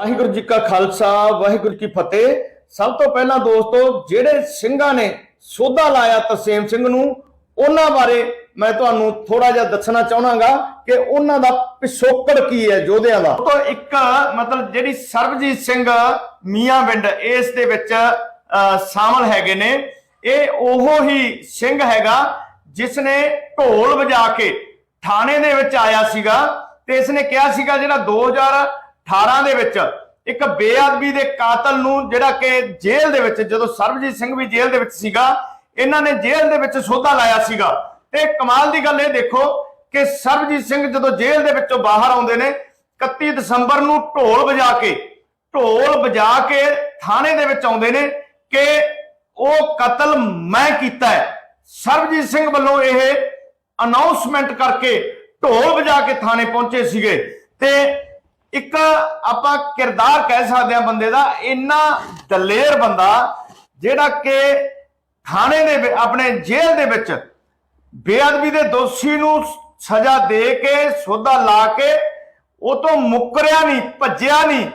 ਵਾਹਿਗੁਰੂ ਜੀ ਕਾ ਖਾਲਸਾ ਵਾਹਿਗੁਰੂ ਕੀ ਫਤਿਹ। ਸਭ ਤੋਂ ਪਹਿਲਾਂ ਦੋਸਤੋ ਜਿਹੜੇ ਸਿੰਘਾਂ ਨੇ ਸੋਧਾ ਲਾਇਆ ਤਰਸੇਮ ਸਿੰਘ ਨੂੰ ਉਹਨਾਂ ਬਾਰੇ ਮੈਂ ਤੁਹਾਨੂੰ ਥੋੜਾ ਜਿਹਾ ਦੱਸਣਾ ਚਾਹਣਾਗਾ ਕਿ ਉਹਨਾਂ ਦਾ ਪਿਛੋਕੜ ਕੀ ਹੈ ਯੋਧਿਆਂ ਦਾ। ਤੋਂ ਇੱਕ ਮਤਲਬ ਜਿਹੜੀ ਸਰਬਜੀਤ ਸਿੰਘ ਮੀਆਂ ਵਿੰਡ ਇਸ ਦੇ ਵਿੱਚ ਅਹ, ਸ਼ਾਮਲ ਹੈਗੇ ਨੇ। ਇਹ ਉਹ ਹੀ ਸਿੰਘ ਹੈਗਾ ਜਿਸ ਨੇ ਢੋਲ ਵਜਾ ਕੇ ਥਾਣੇ ਦੇ ਵਿੱਚ ਆਇਆ ਸੀਗਾ ਤੇ ਇਸ ਨੇ ਕਿਹਾ ਸੀਗਾ ਜਿਹੜਾ 2018 ਦੇ ਵਿੱਚ ਇੱਕ ਬੇਅਦਬੀ ਦੇ ਕਾਤਲ ਨੂੰ ਜਿਹੜਾ ਕਿ ਜੇਲ੍ਹ ਦੇ ਵਿੱਚ, ਜਦੋਂ ਸਰਬਜੀਤ ਸਿੰਘ ਵੀ ਜੇਲ੍ਹ ਦੇ ਵਿੱਚ ਸੀਗਾ, ਇਹਨਾਂ ਨੇ ਜੇਲ੍ਹ ਦੇ ਵਿੱਚ ਸੋਧਾ ਲਾਇਆ ਸੀਗਾ। ਤੇ ਕਮਾਲ ਦੀ ਗੱਲ ਇਹ ਦੇਖੋ ਕਿ ਸਰਬਜੀਤ ਸਿੰਘ ਜਦੋਂ ਜੇਲ੍ਹ ਦੇ ਵਿੱਚੋਂ ਬਾਹਰ ਆਉਂਦੇ ਨੇ 31 ਦਸੰਬਰ ਨੂੰ ਢੋਲ ਵਜਾ ਕੇ, ਢੋਲ ਵਜਾ ਕੇ ਥਾਣੇ ਦੇ ਵਿੱਚ ਆਉਂਦੇ ਨੇ ਕਿ ਉਹ ਕਤਲ ਮੈਂ ਕੀਤਾ ਹੈ। ਸਰਬਜੀਤ ਸਿੰਘ ਵੱਲੋਂ ਇਹ ਅਨਾਉਂਸਮੈਂਟ ਕਰਕੇ ਢੋਲ ਵਜਾ ਕੇ ਥਾਣੇ ਪਹੁੰਚੇ ਸੀਗੇ। ਤੇ ਇੱਕ ਆਪਾਂ ਕਿਰਦਾਰ ਕਹਿ ਸਕਦੇ ਆ ਬੰਦੇ ਦਾ, ਇੰਨਾ ਦਲੇਰ ਬੰਦਾ ਜਿਹੜਾ ਕਿ ਥਾਣੇ ਦੇ ਆਪਣੇ ਜੇਲ੍ਹ ਦੇ ਵਿੱਚ ਬੇਅਦਬੀ ਦੇ ਦੋਸ਼ੀ ਨੂੰ ਸਜ਼ਾ ਦੇ ਕੇ, ਸੋਧਾ ਲਾ ਕੇ ਉਹ ਤੋਂ ਮੁੱਕਰਿਆ ਨਹੀਂ, ਭੱਜਿਆ ਨਹੀਂ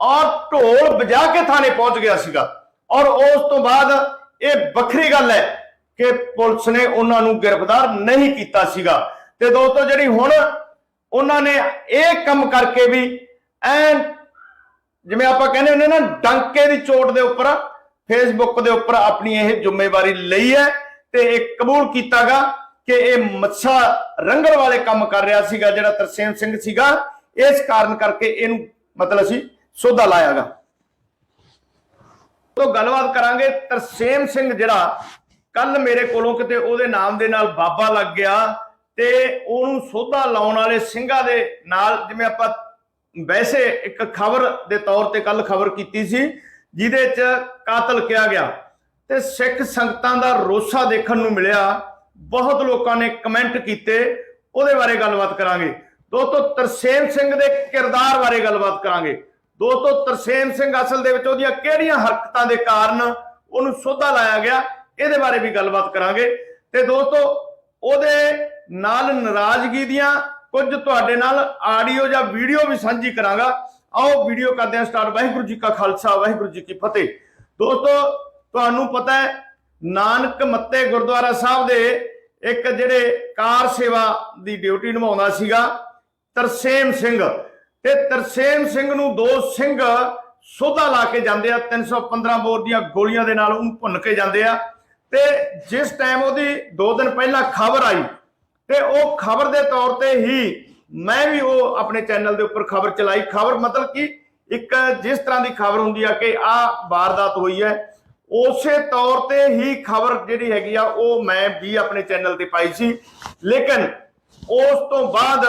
ਔਰ ਢੋਲ ਵਜਾ ਕੇ ਥਾਣੇ ਪਹੁੰਚ ਗਿਆ ਸੀਗਾ। ਔਰ ਉਸ ਤੋਂ ਬਾਅਦ ਇਹ ਵੱਖਰੀ ਗੱਲ ਹੈ ਕਿ ਪੁਲਿਸ ਨੇ ਉਹਨਾਂ ਨੂੰ ਗ੍ਰਿਫਤਾਰ ਨਹੀਂ ਕੀਤਾ ਸੀਗਾ। ਤੇ ਦੋਸਤੋ, ਜਿਹੜੀ ਹੁਣ ਉਹਨਾਂ ਨੇ ਇਹ ਕੰਮ ਕਰਕੇ ਵੀ ਐਨ ਜਿਵੇਂ ਆਪਾਂ ਕਹਿੰਦੇ ਹੁੰਦੇ ਨਾ, ਡੰਕੇ ਦੀ ਚੋਟ ਦੇ ਉੱਪਰ ਫੇਸਬੁੱਕ ਦੇ ਉੱਪਰ ਆਪਣੀ ਇਹ ਜ਼ਿੰਮੇਵਾਰੀ ਲਈ ਹੈ ਤੇ ਇਹ ਕਬੂਲ ਕੀਤਾਗਾ ਕਿ ਇਹ ਮੱਛਾ ਰੰਗਣ ਵਾਲੇ ਕੰਮ ਕਰ ਰਿਹਾ ਸੀਗਾ, ਜਿਹੜਾ ਤਰਸੇਮ ਸਿੰਘ ਸੀਗਾ। ਇਸ ਕਾਰਨ ਕਰਕੇ ਇਹਨੂੰ ਮਤਲਬ ਅਸੀਂ ਸੋਧਾ ਲਾਇਆਗਾ। ਤੋਂ ਗੱਲਬਾਤ ਕਰਾਂਗੇ, ਤਰਸੇਮ ਸਿੰਘ ਜਿਹੜਾ ਕੱਲ ਮੇਰੇ ਕੋਲੋਂ ਕਿਤੇ ਉਹਦੇ ਨਾਮ ਦੇ ਨਾਲ ਬਾਬਾ ਲੱਗ ਗਿਆ। ਤੇ ਉਹਨੂੰ ਸੋਧਾ ਲਾਉਣ ਵਾਲੇ ਸਿੰਘਾਂ ਦੇ ਨਾਲ, ਜਿਵੇਂ ਆਪਾਂ ਵੈਸੇ ਇੱਕ ਖਬਰ ਦੇ ਤੌਰ ਤੇ ਕੱਲ ਖਬਰ ਕੀਤੀ ਸੀ, ਜਿਹਦੇ 'ਚ ਕਾਤਲ ਕਿਹਾ ਗਿਆ। ਤੇ ਸਿੱਖ ਸੰਗਤਾਂ ਦਾ ਰੋਸਾ ਦੇਖਣ ਨੂੰ ਮਿਲਿਆ। ਬਹੁਤ ਲੋਕਾਂ ਨੇ ਕਮੈਂਟ ਕੀਤੇ। ਉਹਦੇ ਬਾਰੇ ਗੱਲਬਾਤ ਕਰਾਂਗੇ। ਦੋਸਤੋ ਤਰਸੇਮ ਸਿੰਘ ਦੇ ਕਿਰਦਾਰ ਬਾਰੇ ਗੱਲਬਾਤ ਕਰਾਂਗੇ। ਦੋਸਤੋ ਤਰਸੇਮ ਸਿੰਘ ਅਸਲ ਦੇ ਵਿੱਚ ਉਹਦੀਆਂ ਕਿਹੜੀਆਂ ਹਰਕਤਾਂ ਦੇ ਕਾਰਨ ਉਹਨੂੰ ਸੋਧਾ ਲਾਇਆ ਗਿਆ, ਇਹਦੇ ਬਾਰੇ ਵੀ ਗੱਲਬਾਤ ਕਰਾਂਗੇ। ਤੇ ਦੋਸਤੋ ਉਹਦੇ ਨਾਲ ਨਾਰਾਜ਼ਗੀ ਦੀਆਂ ਕੁਝ ਤੁਹਾਡੇ ਨਾਲ ਆਡੀਓ ਜਾਂ ਵੀਡੀਓ ਵੀ ਸਾਂਝੀ ਕਰਾਂਗਾ। ਆਓ ਵੀਡੀਓ ਕਰਦੇ ਹਾਂ ਸਟਾਰਟ। ਵਾਹਿਗੁਰੂ ਜੀ ਕਾ ਖਾਲਸਾ, ਵਾਹਿਗੁਰੂ ਜੀ ਕੀ ਫਤਿਹ। ਦੋਸਤੋ, ਤੁਹਾਨੂੰ ਪਤਾ ਹੈ, ਨਾਨਕ ਮੱਤੇ ਗੁਰਦੁਆਰਾ ਸਾਹਿਬ ਦੇ ਇੱਕ ਜਿਹੜੇ ਕਾਰ ਸੇਵਾ ਦੀ ਡਿਊਟੀ ਨਿਭਾਉਂਦਾ ਸੀਗਾ, ਤਰਸੇਮ ਸਿੰਘ। ਤੇ ਤਰਸੇਮ ਸਿੰਘ ਨੂੰ ਦੋ ਸਿੰਘ ਸੋਧਾ ਲਾ ਕੇ ਜਾਂਦੇ ਆ 315 ਬੋਰ ਦੀਆਂ ਗੋਲੀਆਂ ਦੇ ਨਾਲ ਉਹਨੂੰ ਭੁੰਨ ਕੇ ਜਾਂਦੇ ਆ। ਤੇ ਜਿਸ ਟਾਈਮ ਉਹਦੀ 2 ਦਿਨ ਪਹਿਲਾਂ ਖਬਰ ਆਈ ਤੇ ਉਹ ਖਬਰ ਦੇ ਤੌਰ ਤੇ ਹੀ ਮੈਂ ਵੀ ਉਹ ਆਪਣੇ ਚੈਨਲ ਦੇ ਉੱਪਰ ਖਬਰ ਚਲਾਈ। ਖਬਰ ਮਤਲਬ ਕਿ ਇੱਕ ਜਿਸ ਤਰ੍ਹਾਂ ਦੀ ਖਬਰ ਹੁੰਦੀ ਆ ਕਿ ਆਹ ਵਾਰਦਾਤ ਹੋਈ ਹੈ, ਉਸੇ ਤੌਰ ਤੇ ਹੀ ਖਬਰ ਜਿਹੜੀ ਹੈਗੀ ਆ, ਉਹ ਮੈਂ ਵੀ ਆਪਣੇ ਚੈਨਲ ਤੇ ਪਾਈ ਸੀ। ਲੇਕਿਨ ਉਸ ਤੋਂ ਬਾਅਦ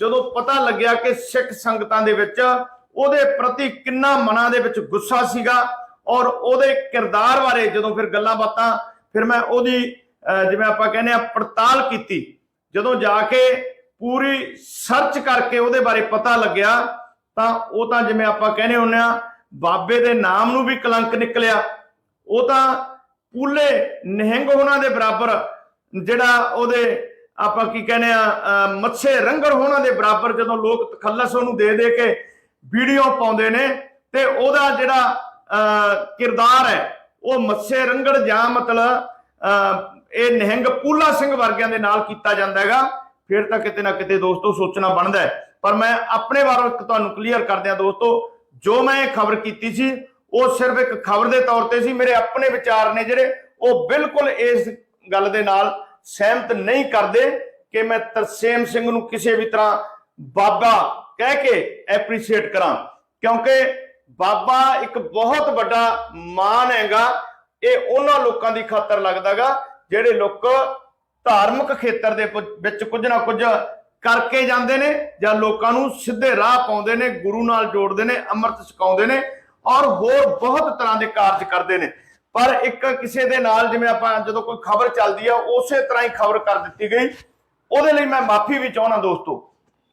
ਜਦੋਂ ਪਤਾ ਲੱਗਿਆ ਕਿ ਸਿੱਖ ਸੰਗਤਾਂ ਦੇ ਵਿੱਚ ਉਹਦੇ ਪ੍ਰਤੀ ਕਿੰਨਾ ਮਨਾਂ ਦੇ ਵਿੱਚ ਗੁੱਸਾ ਸੀਗਾ ਔਰ ਉਹਦੇ ਕਿਰਦਾਰ ਬਾਰੇ ਜਦੋਂ ਫਿਰ ਗੱਲਾਂ ਬਾਤਾਂ, ਫਿਰ ਮੈਂ ਉਹਦੀ ਜਿਵੇਂ ਆਪਾਂ ਕਹਿੰਦੇ ਆ, ਪੜਤਾਲ ਕੀਤੀ। ਜਦੋਂ ਜਾ ਕੇ ਪੂਰੀ ਸਰਚ ਕਰਕੇ ਉਹਦੇ ਬਾਰੇ ਪਤਾ ਲੱਗਿਆ, ਤਾਂ ਉਹ ਤਾਂ ਜਿਵੇਂ ਆਪਾਂ ਕਹਿੰਦੇ ਹੁੰਨੇ ਆ ਬਾਬੇ ਦੇ ਨਾਮ ਨੂੰ ਵੀ ਕਲੰਕ ਨਿਕਲਿਆ। ਉਹ ਤਾਂ ਪੂਲੇ ਨਿਹੰਗ ਹੋਣਾ ਦੇ ਬਰਾਬਰ, ਜਿਹੜਾ ਉਹਦੇ ਆਪਾਂ ਕੀ ਕਹਿੰਦੇ ਆ ਅਹ ਮੱਛੇ ਰੰਗੜ ਹੋਣਾ ਦੇ ਬਰਾਬਰ ਜਦੋਂ ਲੋਕ ਤਖੱਲਸ ਉਹਨੂੰ ਦੇ ਦੇ ਕੇ ਵੀਡੀਓ ਪਾਉਂਦੇ ਨੇ, ਤੇ ਉਹਦਾ ਜਿਹੜਾ, ਅਹ ਕਿਰਦਾਰ ਹੈ, ਉਹ ਮੱਛੇ ਰੰਗੜ ਜਾਂ ਮਤਲਬ, ਅਹ ਇਹ ਨਿਹੰਗ ਪੂਲਾ ਸਿੰਘ ਵਰਗਿਆਂ ਦੇ ਨਾਲ ਕੀਤਾ ਜਾਂਦਾ ਹੈਗਾ। ਫਿਰ ਤਾਂ ਕਿਤੇ ਨਾ ਕਿਤੇ ਦੋਸਤੋ ਸੋਚਣਾ ਬਣਦਾ ਹੈ। ਪਰ ਮੈਂ ਆਪਣੇ ਬਾਰੇ ਤੁਹਾਨੂੰ ਕਲੀਅਰ ਕਰ ਦਿਆਂ ਦੋਸਤੋ, ਜੋ ਮੈਂ ਇਹ ਖਬਰ ਕੀਤੀ ਸੀ, ਉਹ ਸਿਰਫ ਇੱਕ ਖਬਰ ਦੇ ਤੌਰ ਤੇ ਸੀ। ਮੇਰੇ ਆਪਣੇ ਵਿਚਾਰ ਨੇ ਜਿਹੜੇ, ਉਹ ਬਿਲਕੁਲ ਇਸ ਗੱਲ ਦੇ ਨਾਲ ਸਹਿਮਤ ਨਹੀਂ ਕਰਦੇ ਕਿ ਮੈਂ ਤਰਸੇਮ ਸਿੰਘ ਨੂੰ ਕਿਸੇ ਵੀ ਤਰ੍ਹਾਂ ਬਾਬਾ ਕਹਿ ਕੇ ਐਪਰੀਸ਼ੀਏਟ ਕਰਾਂ। ਕਿਉਂਕਿ ਬਾਬਾ ਇੱਕ ਬਹੁਤ ਵੱਡਾ ਮਾਨ ਹੈਗਾ। ਇਹ ਉਹਨਾਂ ਲੋਕਾਂ ਦੀ ਖਾਤਰ ਲੱਗਦਾਗਾ ਜਿਹੜੇ ਲੋਕ ਧਾਰਮਿਕ ਖੇਤਰ ਦੇ ਵਿੱਚ ਕੁਝ ਨਾ ਕੁਝ ਕਰਕੇ ਜਾਂਦੇ ਨੇ ਜਾਂ ਲੋਕਾਂ ਨੂੰ ਸਿੱਧੇ ਰਾਹ ਪਾਉਂਦੇ ਨੇ, ਗੁਰੂ ਨਾਲ ਜੋੜਦੇ ਨੇ, ਅੰਮ੍ਰਿਤ ਛਕਾਉਂਦੇ ਨੇ ਔਰ ਹੋਰ ਬਹੁਤ ਤਰ੍ਹਾਂ ਦੇ ਕਾਰਜ ਕਰਦੇ ਨੇ। ਪਰ ਇੱਕ ਕਿਸੇ ਦੇ ਨਾਲ ਜਿਵੇਂ ਆਪਾਂ ਜਦੋਂ ਕੋਈ ਖਬਰ ਚੱਲਦੀ ਆ, ਉਸੇ ਤਰ੍ਹਾਂ ਹੀ ਖਬਰ ਕਰ ਦਿੱਤੀ ਗਈ। ਉਹਦੇ ਲਈ ਮੈਂ ਮਾਫੀ ਵੀ ਚਾਹਣਾ ਦੋਸਤੋ,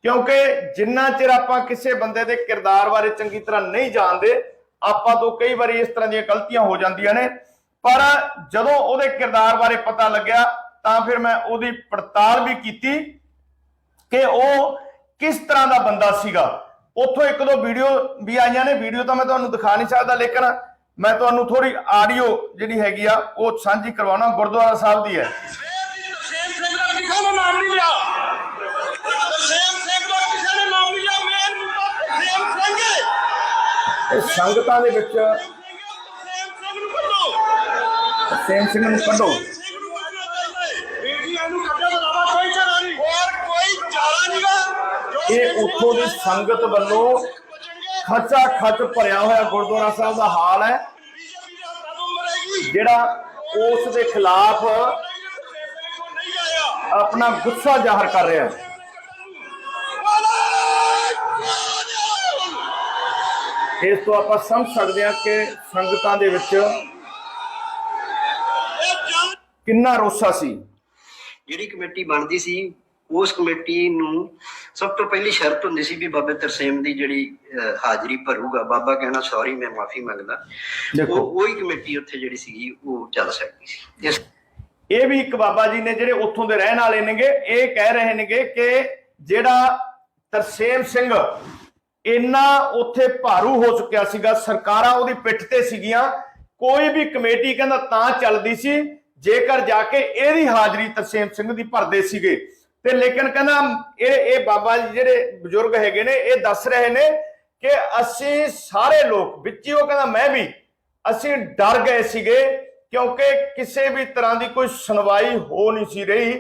ਕਿਉਂਕਿ ਜਿੰਨਾ ਚਿਰ ਆਪਾਂ ਕਿਸੇ ਬੰਦੇ ਦੇ ਕਿਰਦਾਰ ਬਾਰੇ ਚੰਗੀ ਤਰ੍ਹਾਂ ਨਹੀਂ ਜਾਣਦੇ, ਆਪਾਂ ਤੋਂ ਕਈ ਵਾਰੀ ਇਸ ਤਰ੍ਹਾਂ ਦੀਆਂ ਗਲਤੀਆਂ ਹੋ ਜਾਂਦੀਆਂ ਨੇ। ਪਰ ਜਦੋਂ ਉਹਦੇ ਕਿਰਦਾਰ ਬਾਰੇ ਪਤਾ ਲੱਗਿਆ, ਤਾਂ ਫਿਰ ਮੈਂ ਉਹਦੀ ਪੜਤਾਲ ਵੀ ਕੀਤੀ ਕਿ ਉਹ ਕਿਸ ਤਰ੍ਹਾਂ ਦਾ ਬੰਦਾ ਸੀਗਾ। ਉੱਥੋਂ ਇੱਕ ਦੋ ਵੀਡੀਓ ਵੀ ਆਈਆਂ ਨੇ। ਵੀਡੀਓ ਤਾਂ ਮੈਂ ਤੁਹਾਨੂੰ ਦਿਖਾ ਨਹੀਂ ਸਕਦਾ, ਲੇਕਿਨ ਮੈਂ ਤੁਹਾਨੂੰ ਥੋੜੀ ਆਡੀਓ ਜਿਹੜੀ ਹੈਗੀ ਆ, ਉਹ ਸਾਂਝੀ ਕਰਵਾਉਣਾ ਗੁਰਦੁਆਰਾ ਸਾਹਿਬ ਦੀ ਹੈ। ਸੰਗਤਾਂ ਦੇ ਵਿੱਚ ਤਰਸੇਮ ਸਿੰਘ ਨੂੰ ਕੱਢੋ ਸੇਮ ਸਿੰਘ ਨੂੰ ਕੱਢੋ। ਸਿੰਘ ਨੂੰ ਕੱਢਣਾ ਤੋਂ ਇਲਾਵਾ ਕੋਈ ਚਾਰਾ ਨਹੀਂ। ਹੋਰ ਕੋਈ ਚਾਰਾ ਨਹੀਂਗਾ ਇਹ ਉੱਥੋਂ ਦੀ ਸੰਗਤ ਵੱਲੋਂ ਖਚਾ ਖਚ ਭਰਿਆ ਹੋਇਆ ਗੁਰਦੁਆਰਾ ਸਾਹਿਬ ਦਾ ਹਾਲ ਹੈ। ਜਿਹੜਾ ਉਸ ਦੇ ਖਿਲਾਫ ਨਹੀਂ ਆਇਆ ਆਪਣਾ ਗੁੱਸਾ ਜ਼ਾਹਰ ਕਰ ਰਿਹਾ ਹੈ। ਇਸ ਤੋਂ ਆਪਾਂ ਸਮਝ ਸਕਦੇ ਹਾਂ ਕਿ ਸੰਗਤਾਂ ਦੇ ਵਿੱਚ ਕਿੰਨਾ ਰੋਸਾ ਸੀ? ਜਿਹੜੀ ਕਮੇਟੀ ਬਣਦੀ ਸੀ ਉਸ ਕਮੇਟੀ ਨੂੰ ਸਭ ਤੋਂ ਪਹਿਲੀ ਸ਼ਰਤ ਹੁੰਦੀ ਸੀ ਵੀ ਬਾਬੇ ਤਰਸੇਮ ਦੀ ਜਿਹੜੀ ਹਾਜ਼ਰੀ ਭਰੂਗਾ। ਬਾਬਾ ਕਹਿਣਾ ਸੌਰੀ ਮੈਂ ਮਾਫੀ ਮੰਗਦਾ। ਉਹ ਉਹੀ ਕਮੇਟੀ ਉੱਥੇ ਜਿਹੜੀ ਸੀਗੀ ਉਹ ਚੱਲ ਸਕਦੀ ਸੀ। ਇਸ ਇਹ ਵੀ ਇੱਕ ਬਾਬਾ ਜੀ ਨੇ ਜਿਹੜੇ ਉੱਥੋਂ ਦੇ ਰਹਿਣ ਵਾਲੇ ਨੇਗੇ ਇਹ ਕਹਿ ਰਹੇ ਨੇਗੇ ਕਿ ਜਿਹੜਾ ਤਰਸੇਮ ਸਿੰਘ ਇੰਨਾ ਉੱਥੇ ਭਾਰੂ ਹੋ ਚੁੱਕਿਆ ਸੀਗਾ ਸਰਕਾਰਾਂ ਉਹਦੀ ਪਿੱਠ ਤੇ ਸੀਗੀਆਂ ਕੋਈ ਵੀ ਕਮੇਟੀ ਕਹਿੰਦਾ ਤਾਂ ਚੱਲਦੀ ਸੀ ਜੇਕਰ ਜਾ ਕੇ ਇਹਦੀ ਹਾਜ਼ਰੀ ਤਰਸੇਮ ਸਿੰਘ ਦੀ ਭਰਦੇ ਸੀਗੇ, ਤੇ ਲੇਕਿਨ ਕਹਿੰਦਾ, ਇਹ ਇਹ ਬਾਬਾ ਜੀ ਜਿਹੜੇ ਬਜ਼ੁਰਗ ਹੈਗੇ ਨੇ, ਇਹ ਦੱਸ ਰਹੇ ਨੇ ਕਿ ਅਸੀਂ ਸਾਰੇ ਲੋਕ, ਵਿੱਚ ਹੀ ਉਹ ਕਹਿੰਦਾ, ਮੈਂ ਵੀ, ਅਸੀਂ ਡਰ ਗਏ ਸੀਗੇ, ਕਿਉਂਕਿ ਕਿਸੇ ਵੀ ਤਰ੍ਹਾਂ ਦੀ ਕੋਈ ਸੁਣਵਾਈ ਹੋ ਨਹੀਂ ਸੀ ਰਹੀ।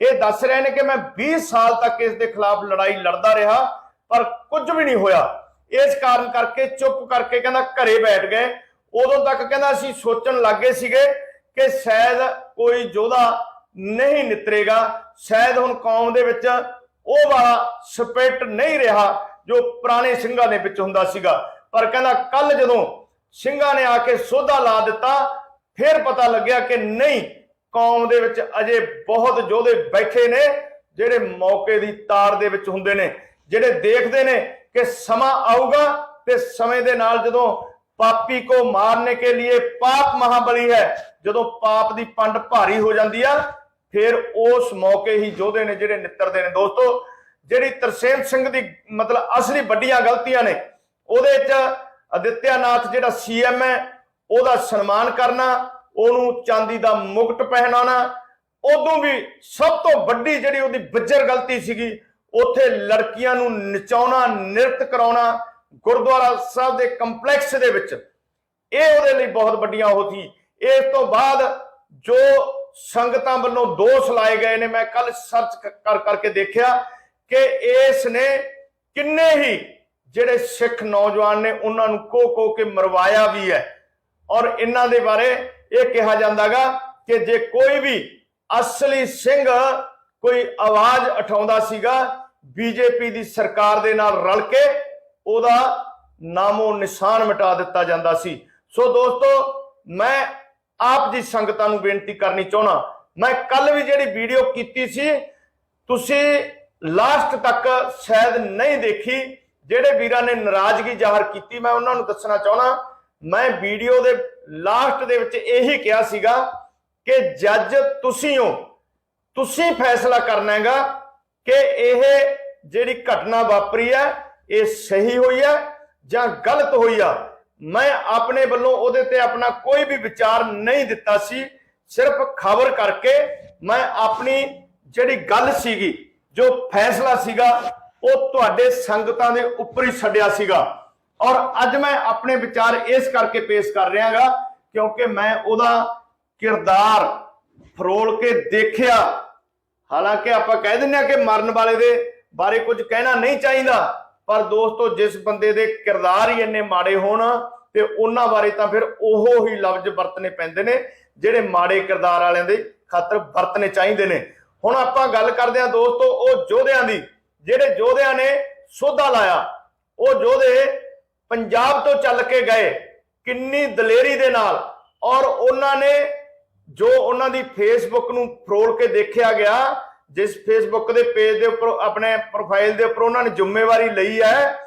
ਇਹ ਦੱਸ ਰਹੇ ਨੇ ਕਿ ਮੈਂ 20 ਸਾਲ ਤੱਕ ਇਸ ਦੇ ਖਿਲਾਫ ਲੜਾਈ ਲੜਦਾ ਰਿਹਾ, ਪਰ ਕੁਝ ਵੀ ਨਹੀਂ ਹੋਇਆ। ਇਸ ਕਾਰਨ ਕਰਕੇ ਚੁੱਪ ਕਰਕੇ ਕਹਿੰਦਾ ਘਰੇ ਬੈਠ ਗਏ। ਉਦੋਂ ਤੱਕ ਕਹਿੰਦਾ, ਅਸੀਂ ਸੋਚਣ ਲੱਗੇ ਸੀਗੇ ਕਿ ਸ਼ਾਇਦ ਕੋਈ ਯੋਧਾ ਨਹੀਂ ਨਿਤਰੇਗਾ, ਸ਼ਾਇਦ ਹੁਣ ਕੌਮ ਦੇ ਵਿੱਚ ਉਹ ਵਾਲਾ ਸਪਿਰਟ ਨਹੀਂ ਰਿਹਾ ਜੋ ਪੁਰਾਣੇ ਸਿੰਘਾਂ ਦੇ ਵਿੱਚ ਹੁੰਦਾ ਸੀਗਾ। ਪਰ ਕਹਿੰਦਾ ਕੱਲ ਜਦੋਂ ਸਿੰਘਾਂ ਨੇ ਆ ਕੇ ਸੋਧਾ ਲਾ ਦਿੱਤਾ, ਫਿਰ ਪਤਾ ਲੱਗਿਆ ਕਿ ਨਹੀਂ, ਕੌਮ ਦੇ ਵਿੱਚ ਅਜੇ ਬਹੁਤ ਯੋਧੇ ਬੈਠੇ ਨੇ, ਜਿਹੜੇ ਮੌਕੇ ਦੀ ਤਾਰ ਦੇ ਵਿੱਚ ਹੁੰਦੇ ਨੇ, ਜਿਹੜੇ ਦੇਖਦੇ ਨੇ ਕਿ ਸਮਾਂ ਆਊਗਾ ਤੇ ਸਮੇਂ ਦੇ ਨਾਲ ਜਦੋਂ ਪਾਪੀ ਕੋ ਮਾਰਨੇ ਕੇ ਲਈ ਪਾਪ ਮਹਾਬਲੀ ਹੈ। ਜਦੋਂ ਪਾਪ ਦੀ ਪੰਡ ਭਾਰੀ ਹੋ ਜਾਂਦੀ ਆ, ਫਿਰ ਉਸ ਮੌਕੇ ਹੀ ਯੋਧੇ ਨੇ ਜਿਹੜੇ ਨਿੱਤਰਦੇ ਨੇ ਦੋਸਤੋ, ਜਿਹੜੀ ਤਰਸੇਮ ਸਿੰਘ ਦੀ ਮਤਲਬ ਅਸਲੀ ਵੱਡੀਆਂ ਗਲਤੀਆਂ ਨੇ, ਉਹਦੇ ਚ ਅਦਿੱਤਿਆਨਾਥ ਜਿਹੜਾ ਸੀਐਮ ਹੈ, ਉਹਦਾ ਸਨਮਾਨ ਕਰਨਾ, ਉਹਨੂੰ ਚਾਂਦੀ ਦਾ ਮੁਕਟ ਪਹਿਨਾਉਣਾ ਉਦੋਂ ਵੀ ਸਭ ਤੋਂ ਵੱਡੀ ਜਿਹੜੀ ਉਹਦੀ ਬੱਜਰ ਗਲਤੀ ਸੀਗੀ, ਉੱਥੇ ਲੜਕੀਆਂ ਨੂੰ ਨਚਾਉਣਾ, ਨਿਰਤ ਕਰਾਉਣਾ ਗੁਰਦੁਆਰਾ ਸਾਹਿਬ ਦੇ ਕੰਪਲੈਕਸ ਦੇ ਵਿੱਚ। ਇਹ ਉਹਦੇ ਲਈ ਬਹੁਤ ਵੱਡੀਆਂ ਉਹ ਸੀ ਇਸ ਤੋਂ ਬਾਅਦ ਜੋ ਸੰਗਤਾਂ ਵੱਲੋਂ ਦੋਸ਼ ਲਾਏ ਗਏ ਨੇ, ਮੈਂ ਕੱਲ ਸਰਚ ਕਰ, ਕਰਕੇ ਦੇਖਿਆ ਕਿ ਇਸ ਨੇ ਕਿੰਨੇ ਹੀ ਜਿਹੜੇ ਸਿੱਖ ਨੌਜਵਾਨ ਨੇ, ਉਹਨਾਂ ਨੂੰ ਕੋ ਕੋ ਕੇ ਮਰਵਾਇਆ ਵੀ ਹੈ। ਔਰ ਇਹਨਾਂ ਦੇ ਬਾਰੇ ਇਹ ਕਿਹਾ ਜਾਂਦਾਗਾ ਕਿ ਜੇ ਕੋਈ ਵੀ ਅਸਲੀ ਸਿੰਘ ਕੋਈ ਆਵਾਜ਼ ਉਠਾਉਂਦਾ ਸੀਗਾ, ਬੀਜੇਪੀ ਦੀ ਸਰਕਾਰ ਦੇ ਨਾਲ ਰਲ ਕੇ ਉਹਦਾ ਨਾਮੋ ਨਿਸ਼ਾਨ ਮਿਟਾ ਦਿੱਤਾ ਜਾਂਦਾ ਸੀ। ਸੋ ਦੋਸਤੋ, ਮੈਂ ਆਪ ਦੀ ਸੰਗਤਾਂ ਨੂੰ ਬੇਨਤੀ ਕਰਨੀ ਚਾਹਣਾ ਮੈਂ ਕੱਲ ਵੀ ਜਿਹੜੀ ਵੀਡੀਓ ਕੀਤੀ ਸੀ, ਤੁਸੀਂ ਲਾਸਟ ਤੱਕ ਸ਼ਾਇਦ ਨਹੀਂ ਦੇਖੀ, ਜਿਹੜੇ ਵੀਰਾਂ ਨੇ ਨਾਰਾਜ਼ਗੀ ਜ਼ਾਹਰ ਕੀਤੀ, ਮੈਂ ਉਹਨਾਂ ਨੂੰ ਦੱਸਣਾ ਚਾਹਣਾ ਮੈਂ ਵੀਡੀਓ ਦੇ ਲਾਸਟ ਦੇ ਵਿੱਚ ਇਹੀ ਕਿਹਾ ਸੀਗਾ ਕਿ ਜੱਜ ਤੁਸੀਂ ਹੋ, ਤੁਸੀਂ ਫੈਸਲਾ ਕਰਨਾ ਹੈਗਾ ਕਿ ਇਹ ਜਿਹੜੀ ਘਟਨਾ ਵਾਪਰੀ ਹੈ ਇਹ ਸਹੀ ਹੋਈ ਹੈ ਜਾਂ ਗਲਤ ਹੋਈ ਆ? ਮੈਂ ਆਪਣੇ ਵੱਲੋਂ ਉਹਦੇ ਤੇ ਆਪਣਾ ਕੋਈ ਵੀ ਵਿਚਾਰ ਨਹੀਂ ਦਿੱਤਾ ਸੀ। ਸਿਰਫ ਖਬਰ ਕਰਕੇ ਮੈਂ ਆਪਣੀ ਜਿਹੜੀ ਗੱਲ ਸੀਗੀ, ਜੋ ਫੈਸਲਾ ਸੀਗਾ, ਉਹ ਤੁਹਾਡੇ ਸੰਗਤਾਂ ਦੇ ਉੱਪਰ ਹੀ ਛੱਡਿਆ ਸੀਗਾ। ਔਰ ਅੱਜ ਮੈਂ ਆਪਣੇ ਵਿਚਾਰ ਇਸ ਕਰਕੇ ਪੇਸ਼ ਕਰ ਰਿਹਾਗਾ, ਕਿਉਂਕਿ ਮੈਂ ਉਹਦਾ ਕਿਰਦਾਰ ਫਰੋਲ ਕੇ ਦੇਖਿਆ। ਹਾਲਾਂਕਿ ਆਪਾਂ ਕਹਿ ਦਿੰਦੇ ਆ ਕਿ ਮਰਨ ਵਾਲੇ ਦੇ ਬਾਰੇ ਕੁਝ ਕਹਿਣਾ ਨਹੀਂ ਚਾਹੀਦਾ। ਪਰ ਦੋਸਤੋ, ਜਿਸ ਬੰਦੇ ਦੇ ਕਿਰਦਾਰ ਹੀ ਇੰਨੇ ਮਾੜੇ ਹੋਣ, ਤੇ ਉਹਨਾਂ ਬਾਰੇ ਤਾਂ ਫਿਰ ਉਹੋ ਹੀ ਲਫ਼ਜ਼ ਵਰਤਨੇ ਪੈਂਦੇ ਨੇ, ਜਿਹੜੇ ਮਾੜੇ ਕਿਰਦਾਰ ਵਾਲਿਆਂ ਦੇ ਖਾਤਰ ਵਰਤਨੇ ਚਾਹੀਦੇ ਨੇ। ਹੁਣ ਆਪਾਂ ਗੱਲ ਕਰਦੇ ਹਾਂ ਦੋਸਤੋ, ਉਹ ਯੋਧਿਆਂ ਦੀ, ਜਿਹੜੇ ਯੋਧਿਆਂ ਨੇ ਸੋਧਾ ਲਾਇਆ, ਉਹ ਯੋਧੇ ਪੰਜਾਬ ਤੋਂ ਚੱਲ ਕੇ ਗਏ, ਕਿੰਨੀ ਦਲੇਰੀ ਦੇ ਨਾਲ, ਔਰ ਉਹਨਾਂ ਨੇ ਜੋ ਉਹਨਾਂ ਦੀ ਫੇਸਬੁੱਕ ਨੂੰ ਫਰੋਲ ਕੇ ਦੇਖਿਆ ਗਿਆ ਜਿਸ ਫੇਸਬੁੱਕ ਦੇ ਪੇਜ ਦੇ ਉੱਪਰ ਆਪਣੇ ਪ੍ਰੋਫਾਈਲ ਦੇ ਉੱਪਰ ਉਹਨਾਂ ਨੇ ਜ਼ਿੰਮੇਵਾਰੀ ਲਈ ਹੈ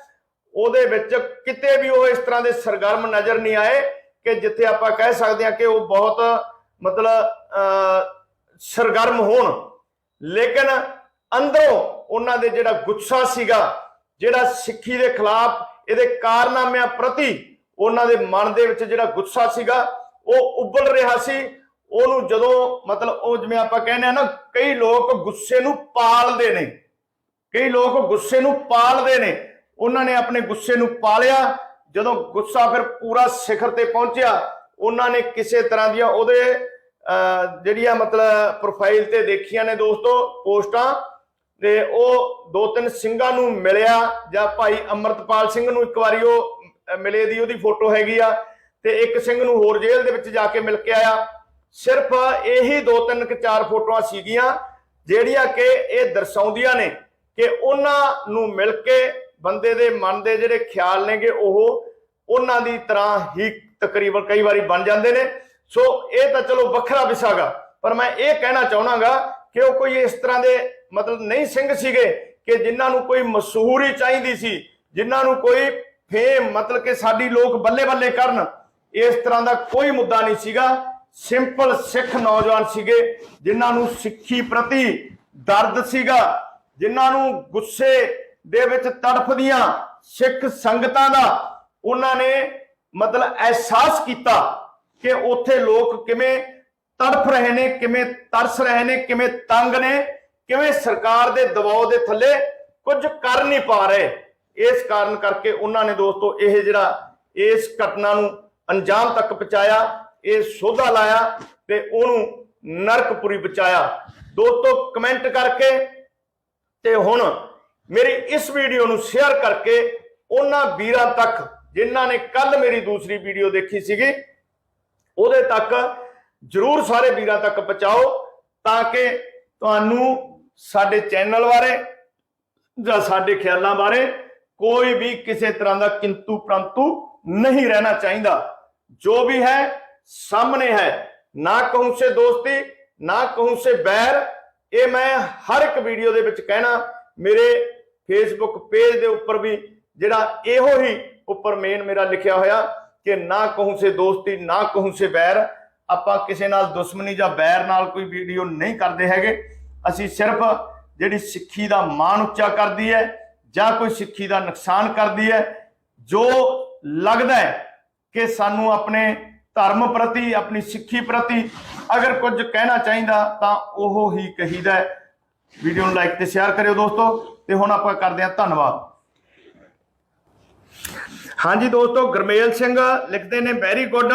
ਉਹਦੇ ਵਿੱਚ ਕਿਤੇ ਵੀ ਉਹ ਇਸ ਤਰ੍ਹਾਂ ਦੇ ਸਰਗਰਮ ਨਜ਼ਰ ਨਹੀਂ ਆਏ ਕਿ ਜਿੱਥੇ ਆਪਾਂ ਕਹਿ ਸਕਦੇ ਹਾਂ ਕਿ ਉਹ ਬਹੁਤ ਮਤਲਬ ਅਹ, ਸਰਗਰਮ ਹੋਣ। ਲੇਕਿਨ ਅੰਦਰੋਂ ਉਹਨਾਂ ਦੇ ਜਿਹੜਾ ਗੁੱਸਾ ਸੀਗਾ ਜਿਹੜਾ ਸਿੱਖੀ ਦੇ ਖਿਲਾਫ ਇਹਦੇ ਕਾਰਨਾਮਿਆਂ ਪ੍ਰਤੀ ਉਹਨਾਂ ਦੇ ਮਨ ਦੇ ਵਿੱਚ ਜਿਹੜਾ ਗੁੱਸਾ ਸੀਗਾ ਉਹ ਉੱਬਲ ਰਿਹਾ ਸੀ। ਉਹਨੂੰ ਜਦੋਂ ਮਤਲਬ ਉਹ ਜਿਵੇਂ ਆਪਾਂ ਕਹਿੰਦੇ ਆ ਨਾ, ਕਈ ਲੋਕ ਗੁੱਸੇ ਨੂੰ ਪਾਲਦੇ ਨੇ। ਕਈ ਲੋਕ ਗੁੱਸੇ ਨੂੰ ਪਾਲਦੇ ਨੇ। ਉਹਨਾਂ ਨੇ ਆਪਣੇ ਗੁੱਸੇ ਨੂੰ ਪਾਲਿਆ। ਜਦੋਂ ਗੁੱਸਾ ਫਿਰ ਪੂਰਾ ਸਿਖਰ ਤੇ ਪਹੁੰਚਿਆ, ਉਹਨਾਂ ਨੇ ਕਿਸੇ ਤਰ੍ਹਾਂ ਦੀਆਂ ਉਹਦੇ ਜਿਹੜੀਆਂ ਮਤਲਬ ਪ੍ਰੋਫਾਈਲ ਤੇ ਦੇਖੀਆਂ ਨੇ ਦੋਸਤੋ, ਪੋਸਟਾਂ। ਤੇ ਉਹ ਦੋ ਤਿੰਨ ਸਿੰਘਾਂ ਨੂੰ ਮਿਲਿਆ, ਜਾਂ ਭਾਈ ਅਮਰਤਪਾਲ ਸਿੰਘ ਨੂੰ ਇੱਕ ਵਾਰੀ ਉਹ ਮਿਲੇ ਦੀ ਉਹਦੀ ਫੋਟੋ ਹੈਗੀ ਆ। ਤੇ ਇੱਕ ਸਿੰਘ ਨੂੰ ਹੋਰ ਜੇਲ੍ਹ ਦੇ ਵਿੱਚ ਜਾ ਕੇ ਮਿਲ ਕੇ ਆਇਆ। ਸਿਰਫ ਇਹੀ ਦੋ ਤਿੰਨ ਕਿ ਚਾਰ ਫੋਟੋਆਂ ਸੀਗੀਆਂ, ਜਿਹੜੀਆਂ ਕਿ ਇਹ ਦਰਸਾਉਂਦੀਆਂ ਨੇ ਕਿ ਉਹਨਾਂ ਨੂੰ ਮਿਲ ਕੇ ਬੰਦੇ ਦੇ ਮਨ ਦੇ ਜਿਹੜੇ ਖਿਆਲ ਨੇਗੇ ਉਹ ਉਹਨਾਂ ਦੀ ਤਰ੍ਹਾਂ ਹੀ ਤਕਰੀਬਨ ਕਈ ਵਾਰੀ ਬਣ ਜਾਂਦੇ ਨੇ। ਸੋ ਇਹ ਤਾਂ ਚਲੋ ਵੱਖਰਾ ਵਿਸ਼ਾਗਾ ਪਰ ਮੈਂ ਇਹ ਕਹਿਣਾ ਚਾਹਣਾਗਾ ਕਿ ਉਹ ਕੋਈ ਇਸ ਤਰ੍ਹਾਂ ਦੇ ਮਤਲਬ ਨਹੀਂ ਸਿੰਘ ਸੀਗੇ ਕਿ ਜਿਨ੍ਹਾਂ ਨੂੰ ਕੋਈ ਮਸ਼ਹੂਰੀ ਚਾਹੀਦੀ ਸੀ, ਜਿਨ੍ਹਾਂ ਨੂੰ ਕੋਈ ਫੇਮ ਮਤਲਬ ਕਿ ਸਾਡੀ ਲੋਕ ਬੱਲੇ ਬੱਲੇ ਕਰਨ, ਇਸ ਤਰ੍ਹਾਂ ਦਾ ਕੋਈ ਮੁੱਦਾ ਨਹੀਂ ਸੀਗਾ। ਸਿੰਪਲ ਸਿੱਖ ਨੌਜਵਾਨ ਸੀਗੇ, ਜਿਨ੍ਹਾਂ ਨੂੰ ਸਿੱਖੀ ਪ੍ਰਤੀ ਦਰਦ ਸੀਗਾ, ਜਿਨ੍ਹਾਂ ਨੂੰ ਗੁੱਸੇ ਦੇ ਵਿੱਚ ਤੜਫਦੀਆਂ ਸਿੱਖ ਸੰਗਤਾਂ ਦਾ ਉਹਨਾਂ ਨੇ ਮਤਲਬ ਅਹਿਸਾਸ ਕੀਤਾ ਕਿ ਉੱਥੇ ਲੋਕ ਕਿਵੇਂ ਤੜਫ ਰਹੇ ਨੇ, ਕਿਵੇਂ ਤਰਸ ਰਹੇ ਨੇ, ਕਿਵੇਂ ਤੰਗ ਨੇ, ਕਿਵੇਂ ਸਰਕਾਰ ਦੇ ਦਬਾਅ ਦੇ ਥੱਲੇ ਕੁਝ ਕਰ ਨਹੀਂ ਪਾ ਰਹੇ। ਇਸ ਕਾਰਨ ਕਰਕੇ ਉਹਨਾਂ ਨੇ ਦੋਸਤੋ ਇਹ ਜਿਹੜਾ ਇਸ ਘਟਨਾ ਨੂੰ ਅੰਜਾਮ ਤੱਕ ਪਹੁੰਚਾਇਆ। ਇਹ ਸੋਧਾ ਲਾਇਆ ਤੇ ਉਹਨੂੰ ਨਰਕਪੁਰੀ ਬਚਾਇਆ। ਦੋਸਤੋ ਕਮੈਂਟ ਕਰਕੇ ਤੇ ਹੁਣ ਮੇਰੀ ਇਸ ਵੀਡੀਓ ਨੂੰ ਸ਼ੇਅਰ ਕਰਕੇ ਉਹਨਾਂ ਵੀਰਾਂ ਤੱਕ ਜਿਨ੍ਹਾਂ ਨੇ ਕੱਲ ਮੇਰੀ ਦੂਸਰੀ ਵੀਡੀਓ ਦੇਖੀ ਸੀਗੀ, ਉਹਦੇ ਤੱਕ ਜਰੂਰ ਸਾਰੇ ਵੀਰਾਂ ਤੱਕ ਪਹੁੰਚਾਓ ਤਾਂ ਕਿ ਤੁਹਾਨੂੰ ਸਾਡੇ ਚੈਨਲ ਬਾਰੇ ਜਾਂ ਸਾਡੇ ਖਿਆਲਾਂ ਬਾਰੇ ਕੋਈ ਵੀ ਕਿਸੇ ਤਰ੍ਹਾਂ ਦਾ ਕਿੰਤੂ ਪ੍ਰੰਤੂ ਨਹੀਂ ਰਹਿਣਾ ਚਾਹੀਦਾ। ਜੋ ਵੀ ਹੈ ਸਾਹਮਣੇ ਹੈ। ਨਾ ਕਹੂੰ ਸੇ ਦੋਸਤੀ, ਨਾ ਕਹੂੰ ਸੇ ਬੈਰ, ਇਹ ਮੈਂ ਹਰ ਇੱਕ ਵੀਡੀਓ ਦੇ ਵਿੱਚ ਕਹਿਣਾ, ਮੇਰੇ ਫੇਸਬੁੱਕ ਪੇਜ ਦੇ ਉੱਪਰ ਵੀ ਜਿਹੜਾ ਇਹੋ ਹੀ ਉੱਪਰ ਮੇਨ ਮੇਰਾ ਲਿਖਿਆ ਹੋਇਆ ਕਿ ਨਾ ਕਹੂੰ ਸੇ ਦੋਸਤੀ, ਨਾ ਕਹੂੰ ਸੇ ਬੈਰ, ਆਪਾਂ ਕਿਸੇ ਨਾਲ ਦੁਸ਼ਮਣੀ ਜਾਂ ਬੈਰ ਨਾਲ ਕੋਈ ਵੀਡੀਓ ਨਹੀਂ ਕਰਦੇ ਹੈਗੇ। ਅਸੀਂ ਸਿਰਫ ਜਿਹੜੀ ਸਿੱਖੀ ਦਾ ਮਾਣ ਉੱਚਾ ਕਰਦੀ ਹੈ ਜਾਂ ਕੋਈ ਸਿੱਖੀ ਦਾ ਨੁਕਸਾਨ ਕਰਦੀ ਹੈ, ਜੋ ਲੱਗਦਾ ਹੈ ਕਿ ਸਾਨੂੰ ਆਪਣੇ ਧਰਮ ਪ੍ਰਤੀ, ਆਪਣੀ ਸਿੱਖੀ ਪ੍ਰਤੀ ਅਗਰ ਕੁਝ ਕਹਿਣਾ ਚਾਹੀਦਾ ਤਾਂ ਉਹ ਹੀ ਕਹੀਦਾ ਹੈ। ਵੀਡੀਓ ਨੂੰ ਲਾਈਕ ਤੇ ਸ਼ੇਅਰ ਕਰਿਓ ਦੋਸਤੋ ਤੇ ਹੁਣ ਆਪਾਂ ਕਰਦੇ ਹਾਂ ਧੰਨਵਾਦ। ਹਾਂਜੀ ਦੋਸਤੋ, ਗਰਮੇਲ ਸਿੰਘ ਲਿਖਦੇ ਨੇ ਵੈਰੀ ਗੁੱਡ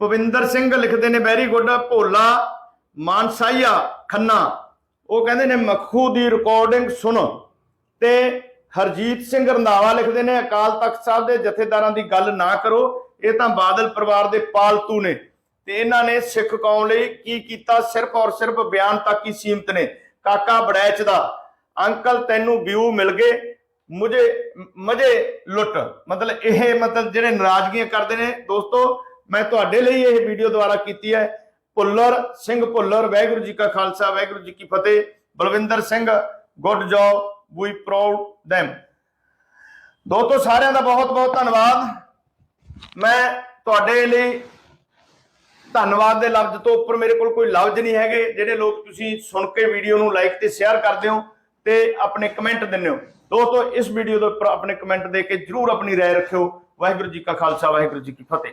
ਪਵਿੰਦਰ ਸਿੰਘ ਲਿਖਦੇ ਨੇ ਵੈਰੀ ਗੁੱਡ ਭੋਲਾ ਮਾਨਸਾਈਆ ਖੰਨਾ। ਉਹ ਕਹਿੰਦੇ ਨੇ ਮੱਖੂ ਦੀ ਰਿਕਾਰਡਿੰਗ ਸੁਣ। ਤੇ ਹਰਜੀਤ ਸਿੰਘ ਰੰਧਾਵਾ ਲਿਖਦੇ ਨੇ ਅਕਾਲ ਤਖਤ ਸਾਹਿਬ ਦੇ ਜਥੇਦਾਰਾਂ ਦੀ ਗੱਲ ਨਾ ਕਰੋ। ਇਹ ਤਾਂ ਬਾਦਲ ਪਰਿਵਾਰ ਦੇ ਪਾਲਤੂ ਨੇ। ਤੇ ਇਹਨਾਂ ਨੇ ਸਿੱਖ ਕੌਮ ਲਈ ਕੀ ਕੀਤਾ? ਸਿਰਫ ਔਰ ਸਿਰਫ ਬਿਆਨ ਤੱਕ ਹੀ ਸੀਮਤ ਨੇ। ਕਾਕਾ ਬੜੈਚ ਦਾ, ਅੰਕਲ ਤੈਨੂੰ ਵਿਊ ਮਿਲ ਗਏ, ਮੁਝੇ, ਮਜੇ ਲੁੱਟ। ਮਤਲਬ ਇਹ ਮਤਲਬ ਜਿਹੜੇ ਨਾਰਾਜ਼ਗੀਆਂ ਕਰਦੇ ਨੇ, ਦੋਸਤੋ, ਮੈਂ ਤੁਹਾਡੇ ਲਈ ਇਹ ਵੀਡੀਓ ਦੁਆਰਾ ਕੀਤੀ ਹੈ। ਭੁੱਲਰ ਸਿੰਘ ਭੁੱਲਰ, ਵਾਹਿਗੁਰੂ ਜੀ ਕਾ ਖਾਲਸਾ, ਵਾਹਿਗੁਰੂ ਜੀ ਕੀ ਫਤਿਹ। Balvinder Singh good job we proud them ਦੋਸਤੋ, ਸਾਰਿਆਂ ਦਾ ਬਹੁਤ ਬਹੁਤ ਧੰਨਵਾਦ। ਮੈਂ ਤੁਹਾਡੇ ਲਈ ਧੰਨਵਾਦ ਦੇ ਲਫ਼ਜ਼ ਤੋਂ ਉੱਪਰ ਮੇਰੇ ਕੋਲ ਕੋਈ ਲਫ਼ਜ਼ ਨਹੀਂ ਹੈਗੇ, ਜਿਹੜੇ ਲੋਕ ਤੁਸੀਂ ਸੁਣ ਕੇ ਵੀਡੀਓ ਨੂੰ ਲਾਈਕ ਤੇ ਸ਼ੇਅਰ ਕਰਦੇ ਹੋ ਤੇ ਆਪਣੇ ਕਮੈਂਟ ਦਿੰਦੇ ਹੋ। ਦੋਸਤੋ, ਇਸ ਵੀਡੀਓ ਦੇ ਉੱਪਰ ਆਪਣੇ ਕਮੈਂਟ ਦੇ ਕੇ ਜਰੂਰ ਆਪਣੀ ਰਾਏ ਰੱਖਿਓ। ਵਾਹਿਗੁਰੂ ਜੀ ਕਾ ਖਾਲਸਾ, ਵਾਹਿਗੁਰੂ ਜੀ ਕੀ ਫਤਿਹ।